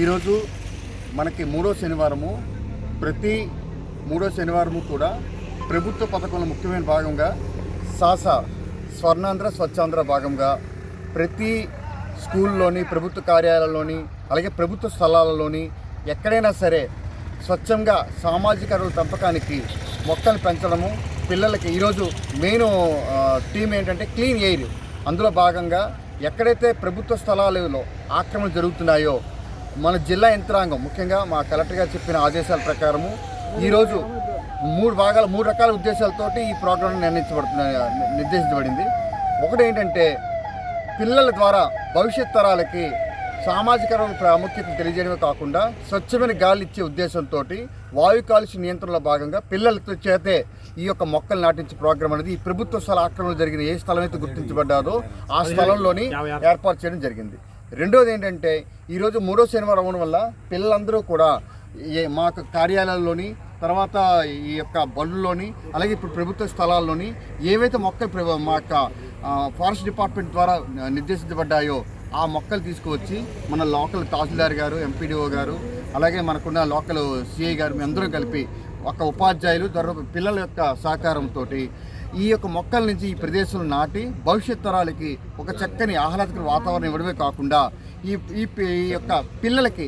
ఈరోజు మనకి మూడో శనివారము. ప్రతి మూడో శనివారము కూడా ప్రభుత్వ పథకంలో ముఖ్యమైన భాగంగా సాసా స్వర్ణాంధ్ర స్వచ్ఛాంధ్ర భాగంగా ప్రతి స్కూల్లోని ప్రభుత్వ కార్యాలయంలోని అలాగే ప్రభుత్వ స్థలాలలోని ఎక్కడైనా సరే స్వచ్ఛంగా సామాజిక అరువుల పెంపకానికి మొక్కలు పెంచడము పిల్లలకి ఈరోజు మెయిన్ టీం ఏంటంటే క్లీన్ ఎయిర్. అందులో భాగంగా ఎక్కడైతే ప్రభుత్వ స్థలాలలో ఆక్రమణ జరుగుతున్నాయో మన జిల్లా యంత్రాంగం ముఖ్యంగా మా కలెక్టర్ గారు చెప్పిన ఆదేశాల ప్రకారము ఈరోజు మూడు భాగాల మూడు రకాల ఉద్దేశాలతోటి ఈ ప్రోగ్రాం నిర్ణయించబడుతున్న నిర్దేశించబడింది. ఒకటి ఏంటంటే పిల్లల ద్వారా భవిష్యత్ తరాలకి సామాజిక రంగ ప్రాముఖ్యత తెలియజేయడమే కాకుండా స్వచ్ఛమైన గాలి ఇచ్చే ఉద్దేశంతో వాయు కాలుష్య నియంత్రణలో భాగంగా పిల్లలతో చేతే ఈ యొక్క మొక్కలు నాటించే ప్రోగ్రాం అనేది ఈ ప్రభుత్వ స్థల ఆక్రమణ జరిగిన ఏ స్థలం అయితే గుర్తించబడ్డాదో ఆ స్థలంలోని ఏర్పాటు చేయడం జరిగింది. రెండోది ఏంటంటే ఈరోజు మూడో శనివారం అవ్వడం వల్ల పిల్లలందరూ కూడా ఏ మా యొక్క కార్యాలయాల్లోని తర్వాత ఈ యొక్క బళ్ళుల్లోని అలాగే ఇప్పుడు ప్రభుత్వ స్థలాల్లోని ఏవైతే మొక్కలు మా యొక్క ఫారెస్ట్ డిపార్ట్మెంట్ ద్వారా నిర్దేశించబడ్డాయో ఆ మొక్కలు తీసుకువచ్చి మన లోకల్ తహసీల్దార్ గారు ఎంపీడీఓ గారు అలాగే మనకున్న లోకల్ సిఐ గారు మీ అందరం కలిపి ఒక ఉపాధ్యాయులు తర్వాత పిల్లల యొక్క సహకారంతో ఈ యొక్క మొక్కల నుంచి ఈ ప్రదేశంలో నాటి భవిష్యత్ తరాలకి ఒక చక్కని ఆహ్లాదకర వాతావరణం ఇవ్వడమే కాకుండా ఈ ఈ పి- ఈ యొక్క పిల్లలకి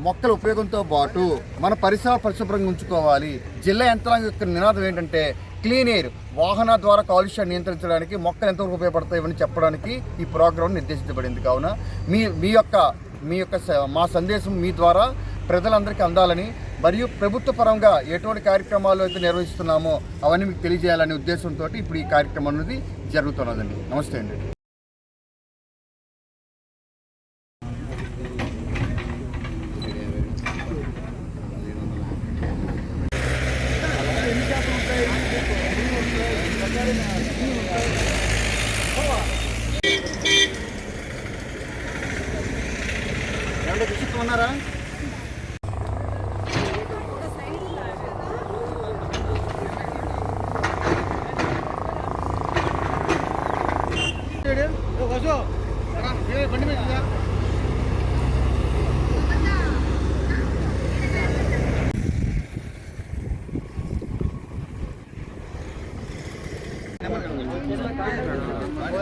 మొక్కల ఉపయోగంతో పాటు మన పరిసరాలు పరిశుభ్రంగా ఉంచుకోవాలి. జిల్లా యంత్రాంగం యొక్క నినాదం ఏంటంటే క్లీన్ ఎయిర్ వాహన ద్వారా కాలుష్యాన్ని నియంత్రించడానికి మొక్కలు ఎంతవరకు ఉపయోగపడతాయి చెప్పడానికి ఈ ప్రోగ్రాం నిర్దేశించబడింది. కావున మీ మీ యొక్క మీ యొక్క స- మా సందేశం మీ ద్వారా ప్రజలందరికీ అందాలని మరియు ప్రభుత్వ పరంగా ఎటువంటి కార్యక్రమాలు అయితే నిర్వహిస్తున్నామో అవన్నీ మీకు తెలియజేయాలనే ఉద్దేశంతో ఇప్పుడు ఈ కార్యక్రమం అనేది జరుగుతున్నదండి. నమస్తే అండి. ఏమంటే విషయం ఉన్నారా బండి మీద